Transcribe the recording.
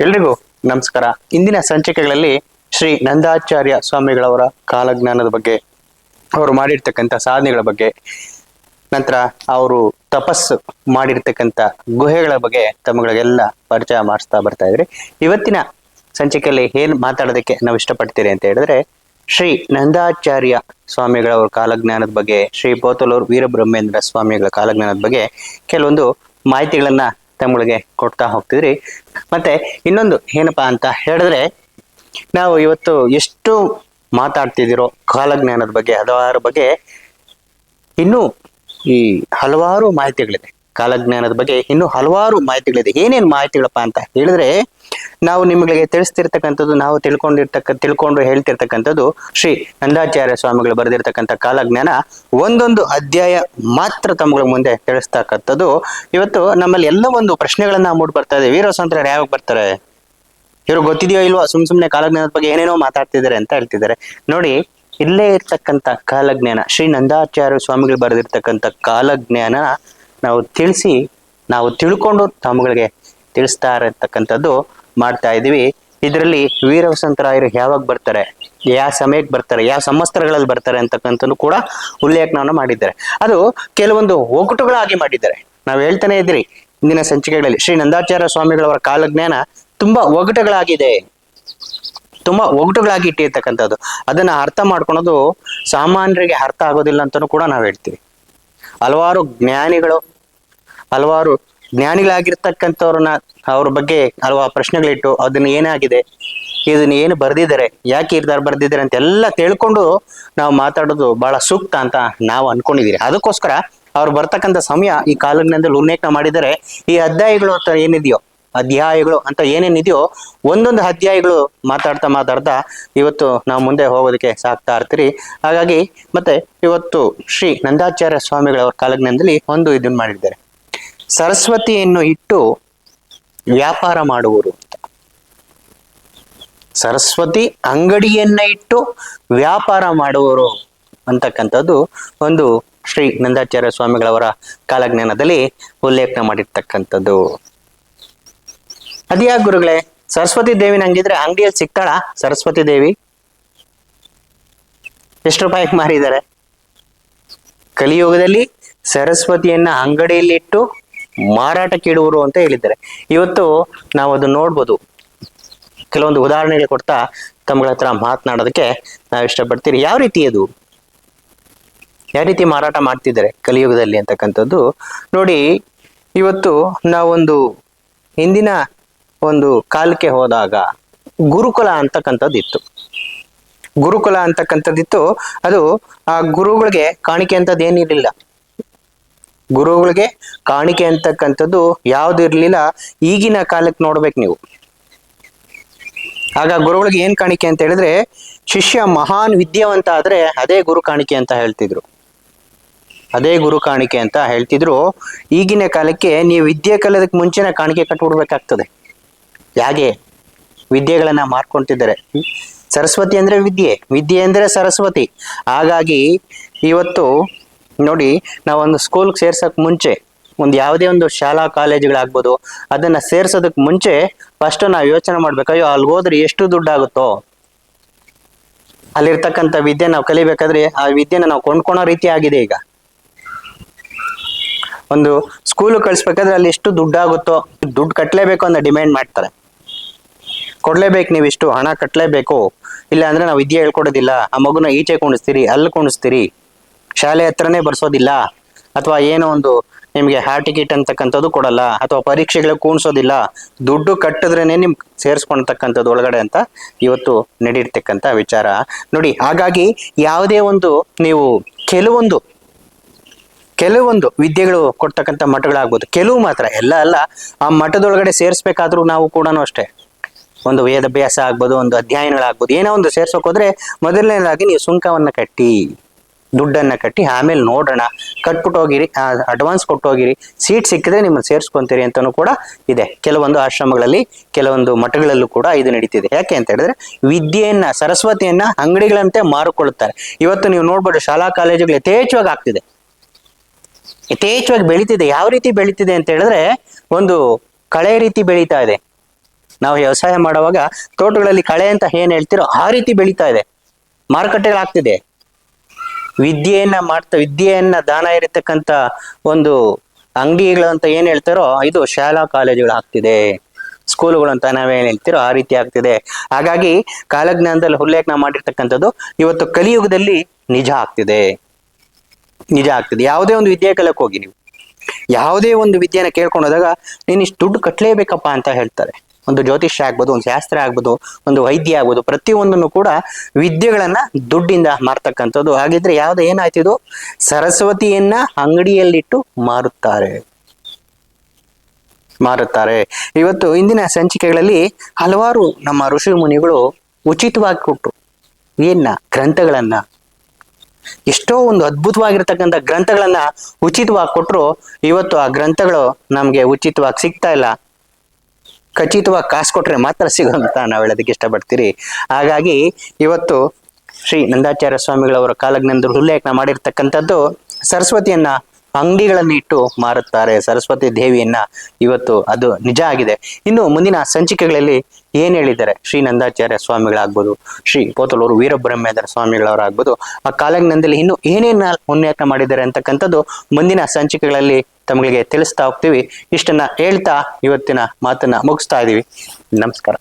ಎಲ್ರಿಗೂ ನಮಸ್ಕಾರ. ಇಂದಿನ ಸಂಚಿಕೆಗಳಲ್ಲಿ ಶ್ರೀ ನಂದಾಚಾರ್ಯ ಸ್ವಾಮಿಗಳವರ ಕಾಲಜ್ಞಾನದ ಬಗ್ಗೆ, ಅವರು ಮಾಡಿರ್ತಕ್ಕಂಥ ಸಾಧನೆಗಳ ಬಗ್ಗೆ, ನಂತರ ಅವರು ತಪಸ್ಸು ಮಾಡಿರ್ತಕ್ಕಂಥ ಗುಹೆಗಳ ಬಗ್ಗೆ ತಮ್ಮಗಳಿಗೆಲ್ಲ ಪರಿಚಯ ಮಾಡಿಸ್ತಾ ಬರ್ತಾ ಇದ್ರಿ. ಇವತ್ತಿನ ಸಂಚಿಕೆಯಲ್ಲಿ ಏನ್ ಮಾತಾಡೋದಕ್ಕೆ ನಾವು ಇಷ್ಟಪಡ್ತೀರಿ ಅಂತ ಹೇಳಿದ್ರೆ, ಶ್ರೀ ನಂದಾಚಾರ್ಯ ಸ್ವಾಮಿಗಳವರ ಕಾಲಜ್ಞಾನದ ಬಗ್ಗೆ, ಶ್ರೀ ಪೋತಲೂರು ವೀರಬ್ರಹ್ಮೇಂದ್ರ ಸ್ವಾಮಿಗಳ ಕಾಲಜ್ಞಾನದ ಬಗ್ಗೆ ಕೆಲವೊಂದು ಮಾಹಿತಿಗಳನ್ನ ತಮ್ಮಗಳಿಗೆ ಕೊಡ್ತಾ ಹೋಗ್ತಿದ್ರಿ. ಮತ್ತೆ ಇನ್ನೊಂದು ಏನಪ್ಪಾ ಅಂತ ಹೇಳಿದ್ರೆ, ನಾವು ಇವತ್ತು ಎಷ್ಟು ಮಾತಾಡ್ತಿದ್ದೀರೋ ಕಾಲಜ್ಞಾನದ ಬಗ್ಗೆ, ಹಲವಾರು ಬಗ್ಗೆ ಇನ್ನೂ ಈ ಹಲವಾರು ಮಾಹಿತಿಗಳಿದೆ. ಕಾಲಜ್ಞಾನದ ಬಗ್ಗೆ ಇನ್ನು ಹಲವಾರು ಮಾಹಿತಿಗಳಿದೆ. ಏನೇನು ಮಾಹಿತಿಗಳಪ್ಪ ಅಂತ ಹೇಳಿದ್ರೆ, ನಾವು ನಿಮಗೆ ತಿಳಿಸ್ತಿರ್ತಕ್ಕಂಥದ್ದು, ನಾವು ತಿಳ್ಕೊಂಡಿರ್ತಕ್ಕ, ತಿಳ್ಕೊಂಡು ಹೇಳ್ತಿರ್ತಕ್ಕಂಥದ್ದು ಶ್ರೀ ನಂದಾಚಾರ್ಯ ಸ್ವಾಮಿಗಳು ಬರೆದಿರ್ತಕ್ಕಂಥ ಕಾಲಜ್ಞಾನ ಒಂದೊಂದು ಅಧ್ಯಾಯ ಮಾತ್ರ ತಮ್ಮಗಳ ಮುಂದೆ ತಿಳಿಸ್ತಕ್ಕಂಥದ್ದು. ಇವತ್ತು ನಮ್ಮಲ್ಲಿ ಎಲ್ಲ ಒಂದು ಪ್ರಶ್ನೆಗಳನ್ನ ಮೂಡ್ ಬರ್ತಾ ಇದೆ. ವೀರಸ್ವಂತರು ಯಾವಾಗ ಬರ್ತಾರೆ? ಇವ್ರು ಗೊತ್ತಿದೆಯೋ ಇಲ್ವೋ? ಸುಮ್ ಸುಮ್ನೆ ಕಾಲಜ್ಞಾನದ ಬಗ್ಗೆ ಏನೇನೋ ಮಾತಾಡ್ತಿದ್ದಾರೆ ಅಂತ ಹೇಳ್ತಿದ್ದಾರೆ. ನೋಡಿ, ಇಲ್ಲೇ ಇರ್ತಕ್ಕಂಥ ಕಾಲಜ್ಞಾನ, ಶ್ರೀ ನಂದಾಚಾರ್ಯ ಸ್ವಾಮಿಗಳು ಬರೆದಿರ್ತಕ್ಕಂಥ ಕಾಲಜ್ಞಾನ ನಾವು ತಿಳಿಸಿ, ನಾವು ತಿಳ್ಕೊಂಡು ತಮ್ಮಗಳಿಗೆ ತಿಳಿಸ್ತಾ ಇರತಕ್ಕಂಥದ್ದು ಮಾಡ್ತಾ ಇದೀವಿ ಇದರಲ್ಲಿ ವೀರ ವಸಂತರಾಯರು ಯಾವಾಗ ಬರ್ತಾರೆ, ಯಾವ ಸಮಯಕ್ಕೆ ಬರ್ತಾರೆ, ಯಾವ ಸಮಸ್ತ್ರಗಳಲ್ಲಿ ಬರ್ತಾರೆ ಅಂತಕ್ಕಂಥದ್ದು ಕೂಡ ಉಲ್ಲೇಖನವನ್ನು ಮಾಡಿದ್ದಾರೆ. ಅದು ಕೆಲವೊಂದು ಒಗ್ಗಟ್ಟುಗಳಾಗಿ ಮಾಡಿದ್ದಾರೆ. ನಾವು ಹೇಳ್ತಾನೆ ಇದ್ರಿ ಇಂದಿನ ಸಂಚಿಕೆಗಳಲ್ಲಿ ಶ್ರೀ ನಂದಾಚಾರ್ಯ ಸ್ವಾಮಿಗಳವರ ಕಾಲಜ್ಞಾನ ತುಂಬಾ ಒಗಟುಗಳಾಗಿದೆ ತುಂಬಾ ಒಗಟುಗಳಾಗಿ ಇಟ್ಟಿರ್ತಕ್ಕಂಥದ್ದು. ಅದನ್ನ ಅರ್ಥ ಮಾಡ್ಕೊಳೋದು ಸಾಮಾನ್ಯರಿಗೆ ಅರ್ಥ ಆಗೋದಿಲ್ಲ ಅಂತಾನೂ ಕೂಡ ನಾವು ಹೇಳ್ತೀವಿ. ಹಲವಾರು ಜ್ಞಾನಿಗಳು, ಹಲವಾರು ಜ್ಞಾನಿಗಳಾಗಿರ್ತಕ್ಕಂಥವ್ರನ್ನ ಅವ್ರ ಬಗ್ಗೆ ಹಲವಾರು ಪ್ರಶ್ನೆಗಳಿಟ್ಟು ಅದನ್ನ ಏನಾಗಿದೆ, ಇದನ್ನ ಏನು ಬರ್ದಿದ್ದಾರೆ, ಯಾಕೆ ಈ ತರ ಬರ್ದಿದ್ದಾರೆ ಅಂತ ಎಲ್ಲ ತಿಳ್ಕೊಂಡು ನಾವು ಮಾತಾಡೋದು ಬಹಳ ಸೂಕ್ತ ಅಂತ ನಾವು ಅನ್ಕೊಂಡಿದ್ದೀರಿ ಅದಕ್ಕೋಸ್ಕರ ಅವ್ರು ಬರ್ತಕ್ಕಂಥ ಸಮಯ ಈ ಕಾಲಜ್ಞಾನದಲ್ಲಿ ಉಲ್ಲೇಖ ಮಾಡಿದರೆ ಈ ಅಧ್ಯಾಯಗಳು ಏನಿದೆಯೋ ಅಧ್ಯಾಯಗಳು ಅಂತ ಏನೇನಿದೆಯೋ ಒಂದೊಂದು ಅಧ್ಯಾಯಗಳು ಮಾತಾಡ್ತಾ ಮಾತಾಡ್ತಾ ಇವತ್ತು ನಾವು ಮುಂದೆ ಹೋಗೋದಕ್ಕೆ ಸಾಕ್ತಾ ಇರ್ತೀರಿ. ಹಾಗಾಗಿ ಮತ್ತೆ ಇವತ್ತು ಶ್ರೀ ನಂದಾಚಾರ್ಯ ಸ್ವಾಮಿಗಳವರ ಕಾಲಜ್ಞಾನದಲ್ಲಿ ಒಂದು ಇದನ್ನ ಮಾಡಿದ್ದಾರೆ. ಸರಸ್ವತಿಯನ್ನು ಇಟ್ಟು ವ್ಯಾಪಾರ ಮಾಡುವರು ಸರಸ್ವತಿ ಅಂಗಡಿಯನ್ನ ಇಟ್ಟು ವ್ಯಾಪಾರ ಮಾಡುವರು ಅಂತಕ್ಕಂಥದ್ದು ಒಂದು ಶ್ರೀ ನಂದಾಚಾರ್ಯ ಸ್ವಾಮಿಗಳವರ ಕಾಲಜ್ಞಾನದಲ್ಲಿ ಉಲ್ಲೇಖನ ಮಾಡಿರ್ತಕ್ಕಂಥದ್ದು. ಅದ್ಯಾಕೆ ಗುರುಗಳೇ, ಸರಸ್ವತಿ ದೇವಿನ ನಂಗಿದ್ರೆ ಅಂಗಡಿಯಲ್ಲಿ ಸಿಗ್ತಾಳ? ಸರಸ್ವತಿ ದೇವಿ? ಎಷ್ಟು ರೂಪಾಯಿಗೆ ಮಾರಿದ್ದಾರೆ ಕಲಿಯುಗದಲ್ಲಿ ಸರಸ್ವತಿಯನ್ನ ಅಂಗಡಿಯಲ್ಲಿಟ್ಟು ಮಾರಾಟ ಕೇಡುವರು ಅಂತ ಹೇಳಿದ್ದಾರೆ. ಇವತ್ತು ನಾವು ಅದನ್ನ ನೋಡ್ಬೋದು. ಕೆಲವೊಂದು ಉದಾಹರಣೆಗಳು ಕೊಡ್ತಾ ತಮ್ಮಗಳ ಹತ್ರ ಮಾತನಾಡೋದಕ್ಕೆ ನಾವು ಇಷ್ಟಪಡ್ತೀರಿ. ಯಾವ ರೀತಿ ಅದು? ಯಾವ ರೀತಿ ಮಾರಾಟ ಮಾಡ್ತಿದ್ದಾರೆ ಕಲಿಯುಗದಲ್ಲಿ ಅಂತಕ್ಕಂಥದ್ದು? ನೋಡಿ, ಇವತ್ತು ನಾವೊಂದು ಹಿಂದಿನ ಒಂದು ಕಾಲಕ್ಕೆ ಹೋದಾಗ ಗುರುಕುಲ ಅಂತಕ್ಕಂಥದ್ದಿತ್ತು. ಗುರುಕುಲ ಅಂತಕ್ಕಂಥದ್ದಿತ್ತು. ಅದು ಆ ಗುರುಗಳಿಗೆ ಕಾಣಿಕೆ ಅಂತದ್ದು ಏನಿರಲಿಲ್ಲ ಗುರುಗಳಿಗೆ ಕಾಣಿಕೆ ಅಂತಕ್ಕಂಥದ್ದು ಯಾವ್ದು ಇರ್ಲಿಲ್ಲ. ಈಗಿನ ಕಾಲಕ್ಕೆ ನೋಡ್ಬೇಕು ನೀವು. ಆಗ ಗುರುಗಳಿಗೆ ಏನ್ ಕಾಣಿಕೆ ಅಂತ ಹೇಳಿದ್ರೆ, ಶಿಷ್ಯ ಮಹಾನ್ ವಿದ್ಯಾವಂತ ಆದ್ರೆ ಅದೇ ಗುರು ಕಾಣಿಕೆ ಅಂತ ಹೇಳ್ತಿದ್ರು. ಅದೇ ಗುರು ಕಾಣಿಕೆ ಅಂತ ಹೇಳ್ತಿದ್ರು. ಈಗಿನ ಕಾಲಕ್ಕೆ ನೀವು ವಿದ್ಯೆ ಕಲಿಯೋದಕ್ಕೆ ಮುಂಚೆನೆ ಕಾಣಿಕೆ ಕಟ್ಬಿಡ್ಬೇಕಾಗ್ತದೆ. ಹೇಗೆ ವಿದ್ಯೆಗಳನ್ನ ಮಾರ್ಕೊಂತಿದ್ದಾರೆ. ಸರಸ್ವತಿ ಅಂದ್ರೆ ವಿದ್ಯೆ. ವಿದ್ಯೆ ಅಂದ್ರೆ ಸರಸ್ವತಿ. ಹಾಗಾಗಿ ಇವತ್ತು ನೋಡಿ, ನಾವೊಂದು ಸ್ಕೂಲ್ಗೆ ಸೇರ್ಸಕ್ ಮುಂಚೆ, ಒಂದು ಯಾವುದೇ ಒಂದು ಶಾಲಾ, ಕಾಲೇಜುಗಳಾಗ್ಬೋದು, ಅದನ್ನ ಸೇರ್ಸೋದಕ್ ಮುಂಚೆ ಫಸ್ಟ್ ನಾವು ಯೋಚನೆ ಮಾಡ್ಬೇಕು, ಅಯ್ಯೋ ಅಲ್ಲಿ ಹೋದ್ರೆ ಎಷ್ಟು ದುಡ್ಡಾಗುತ್ತೋ? ಅಲ್ಲಿರ್ತಕ್ಕಂಥ ವಿದ್ಯೆ ನಾವು ಕಲಿಬೇಕಾದ್ರೆ ಆ ವಿದ್ಯೆನ ನಾವು ಕೊಂಡ್ಕೊಳೋ ರೀತಿ ಆಗಿದೆ ಈಗ. ಒಂದು ಸ್ಕೂಲ್ ಕಳಿಸ್ಬೇಕಾದ್ರೆ ಅಲ್ಲಿ ಎಷ್ಟು ದುಡ್ಡಾಗುತ್ತೋ, ದುಡ್ಡು ಕಟ್ಟಲೇಬೇಕು ಅಂತ ಡಿಮ್ಯಾಂಡ್ ಮಾಡ್ತಾರೆ. ಕೊಡ್ಲೇಬೇಕು ನೀವು ಇಷ್ಟು ಹಣ ಕಟ್ಟಲೇಬೇಕು ಇಲ್ಲ ಅಂದ್ರೆ ನಾವು ವಿದ್ಯೆ ಹೇಳ್ಕೊಡೋದಿಲ್ಲ. ಆ ಮಗುನ ಈಚೆ ಕುಣಿಸ್ತೀರಿ, ಅಲ್ಲಿ ಕುಣಿಸ್ತೀರಿ. ಶಾಲೆ ಹತ್ರನೇ ಬರ್ಸೋದಿಲ್ಲ. ಅಥವಾ ಏನೋ ಒಂದು ನಿಮಗೆ ಹಾರ್ಟ್ ಟಿಕೆಟ್ ಅಂತಕ್ಕಂಥದ್ದು ಕೊಡಲ್ಲ. ಅಥವಾ ಪರೀಕ್ಷೆಗಳು ಕೂಣಿಸೋದಿಲ್ಲ. ದುಡ್ಡು ಕಟ್ಟಿದ್ರೇನೆ ನಿಮ್ ಸೇರಿಸ್ಕೊಳ್ತಕ್ಕಂಥದ್ದು ಒಳಗಡೆ ಅಂತ ಇವತ್ತು ನಡೀರ್ತಕ್ಕಂಥ ವಿಚಾರ. ನೋಡಿ, ಹಾಗಾಗಿ ಯಾವುದೇ ಒಂದು ನೀವು ಕೆಲವೊಂದು ಕೆಲವೊಂದು ವಿದ್ಯೆಗಳು ಕೊಡ್ತಕ್ಕಂಥ ಮಠಗಳಾಗ್ಬೋದು. ಕೆಲವು ಮಾತ್ರ. ಎಲ್ಲ ಅಲ್ಲ, ಆ ಮಠದೊಳಗಡೆ ಸೇರಿಸ್ಬೇಕಾದ್ರೂ ನಾವು ಕೂಡ ಅಷ್ಟೇ. ಒಂದು ವೇದಾಭ್ಯಾಸ ಆಗ್ಬೋದು, ಒಂದು ಅಧ್ಯಯನಗಳಾಗ್ಬೋದು, ಏನೋ ಒಂದು ಸೇರ್ಸೋಕೋದ್ರೆ ಮೊದಲನೇದಾಗಿ ನೀವು ಸುಂಕವನ್ನು ಕಟ್ಟಿ, ದುಡ್ಡನ್ನ ಕಟ್ಟಿ ಆಮೇಲೆ ನೋಡೋಣ ಕಟ್ಬಿಟ್ಟು ಹೋಗಿರಿ ಅಡ್ವಾನ್ಸ್ ಕೊಟ್ಟು ಹೋಗಿರಿ ಸೀಟ್ ಸಿಕ್ಕಿದ್ರೆ ನಿಮ್ಮನ್ನು ಸೇರಿಸ್ಕೊಂತೀರಿ ಅಂತಲೂ ಕೂಡ ಇದೆ. ಕೆಲವೊಂದು ಆಶ್ರಮಗಳಲ್ಲಿ, ಕೆಲವೊಂದು ಮಠಗಳಲ್ಲೂ ಕೂಡ ಇದು ನಡೀತಿದೆ. ಯಾಕೆ ಅಂತ ಹೇಳಿದ್ರೆ, ವಿದ್ಯೆಯನ್ನ, ಸರಸ್ವತಿಯನ್ನ ಅಂಗಡಿಗಳಂತೆ ಮಾರುಕೊಳ್ಳುತ್ತಾರೆ. ಇವತ್ತು ನೀವು ನೋಡ್ಬೋದು, ಶಾಲಾ ಕಾಲೇಜುಗಳು ಯಥೇಚ್ಛವಾಗಿ ಆಗ್ತಿದೆ. ಯಥೇಚ್ಛವಾಗಿ ಬೆಳೀತಿದೆ. ಯಾವ ರೀತಿ ಬೆಳೀತಿದೆ ಅಂತ ಹೇಳಿದ್ರೆ, ಒಂದು ಕಳೆ ರೀತಿ ಬೆಳೀತಾ ಇದೆ. ನಾವು ವ್ಯವಸಾಯ ಮಾಡುವಾಗ ತೋಟಗಳಲ್ಲಿ ಕಳೆ ಅಂತ ಏನ್ ಹೇಳ್ತಿರೋ ಆ ರೀತಿ ಬೆಳೀತಾ ಇದೆ. ಮಾರುಕಟ್ಟೆಗಳಾಗ್ತಿದೆ ವಿದ್ಯೆಯನ್ನ ಮಾಡ್ತಾ, ವಿದ್ಯೆಯನ್ನ ದಾನ ಇರತಕ್ಕಂತ ಒಂದು ಅಂಗಡಿಗಳು ಅಂತ ಏನ್ ಹೇಳ್ತಾರೋ ಇದು ಶಾಲಾ ಕಾಲೇಜುಗಳು ಆಗ್ತಿದೆ. ಸ್ಕೂಲುಗಳು ಅಂತ ನಾವೇನ್ ಹೇಳ್ತಿರೋ ಆ ರೀತಿ ಆಗ್ತಿದೆ. ಹಾಗಾಗಿ ಕಾಲಜ್ಞಾನದಲ್ಲಿ ಉಲ್ಲೇಖನ ಮಾಡಿರ್ತಕ್ಕಂಥದ್ದು ಇವತ್ತು ಕಲಿಯುಗದಲ್ಲಿ ನಿಜ ಆಗ್ತಿದೆ. ನಿಜ ಆಗ್ತಿದೆ. ಯಾವುದೇ ಒಂದು ವಿದ್ಯೆ ಕಲಕ್ಕೆ ಹೋಗಿ ನೀವು. ಯಾವುದೇ ಒಂದು ವಿದ್ಯೆನ ಕೇಳ್ಕೊಂಡು ಹೋದಾಗ ನೀನು ಇಷ್ಟು ದುಡ್ಡು ಕಟ್ಟಲೇಬೇಕಪ್ಪ ಅಂತ ಹೇಳ್ತಾರೆ. ಒಂದು ಜ್ಯೋತಿಷ್ಯ ಆಗ್ಬೋದು, ಒಂದು ಶಾಸ್ತ್ರ ಆಗ್ಬೋದು, ಒಂದು ವೈದ್ಯ ಆಗ್ಬೋದು, ಪ್ರತಿಯೊಂದನ್ನು ಕೂಡ ವಿದ್ಯೆಗಳನ್ನ ದುಡ್ಡಿಂದ ಮಾರ್ತಕ್ಕಂಥದ್ದು. ಹಾಗಿದ್ರೆ ಯಾವ್ದು ಏನಾಯ್ತಿದು ಸರಸ್ವತಿಯನ್ನ ಅಂಗಡಿಯಲ್ಲಿಟ್ಟು ಮಾರುತ್ತಾರೆ. ಮಾರುತ್ತಾರೆ. ಇವತ್ತು ಇಂದಿನ ಸಂಚಿಕೆಗಳಲ್ಲಿ ಹಲವಾರು ನಮ್ಮ ಋಷಿ ಮುನಿಗಳು ಉಚಿತವಾಗಿ ಕೊಟ್ಟರು ಏನ್ನ? ಗ್ರಂಥಗಳನ್ನ. ಎಷ್ಟೋ ಒಂದು ಅದ್ಭುತವಾಗಿರ್ತಕ್ಕಂಥ ಗ್ರಂಥಗಳನ್ನ ಉಚಿತವಾಗಿ ಕೊಟ್ಟರು ಇವತ್ತು ಆ ಗ್ರಂಥಗಳು ನಮ್ಗೆ ಉಚಿತವಾಗಿ ಸಿಗ್ತಾ ಇಲ್ಲ. ಖಚಿತವಾಗಿ ಕಾಸು ಕೊಟ್ರೆ ಮಾತ್ರ ಸಿಗೋಂತ ನಾವು ಹೇಳೋದಕ್ಕೆ ಇಷ್ಟಪಡ್ತೀರಿ. ಹಾಗಾಗಿ ಇವತ್ತು ಶ್ರೀ ನಂದಾಚಾರ್ಯ ಸ್ವಾಮಿಗಳವರ ಕಾಲಜ್ಞಾನದಲ್ಲಿ ಉಲ್ಲೇಖನ ಮಾಡಿರ್ತಕ್ಕಂಥದ್ದು ಸರಸ್ವತಿಯನ್ನ ಅಂಗಡಿಗಳನ್ನು ಇಟ್ಟು ಮಾರುತ್ತಾರೆ ಸರಸ್ವತಿ ದೇವಿಯನ್ನ ಇವತ್ತು ಅದು ನಿಜ ಆಗಿದೆ. ಇನ್ನು ಮುಂದಿನ ಸಂಚಿಕೆಗಳಲ್ಲಿ ಏನ್ ಹೇಳಿದ್ದಾರೆ? ಶ್ರೀ ನಂದಾಚಾರ್ಯ ಸ್ವಾಮಿಗಳಾಗ್ಬೋದು, ಶ್ರೀ ಪೋತಲೂರು ವೀರಬ್ರಹ್ಮೇಂದ್ರ ಸ್ವಾಮಿಗಳವರಾಗ್ಬೋದು, ಆ ಕಾಲಜ್ಞಾನದಲ್ಲಿ ಇನ್ನು ಏನೇನ ಉಲ್ಲೇಖನ ಮಾಡಿದ್ದಾರೆ ಅಂತಕ್ಕಂಥದ್ದು ಮುಂದಿನ ಸಂಚಿಕೆಗಳಲ್ಲಿ ತಮಗೆ ತಿಳಿಸ್ತಾ ಹೋಗ್ತೀವಿ. ಇಷ್ಟನ್ನ ಹೇಳ್ತಾ ಇವತ್ತಿನ ಮಾತನ್ನ ಮುಗಿಸ್ತಾ ಇದೀವಿ. ನಮಸ್ಕಾರ.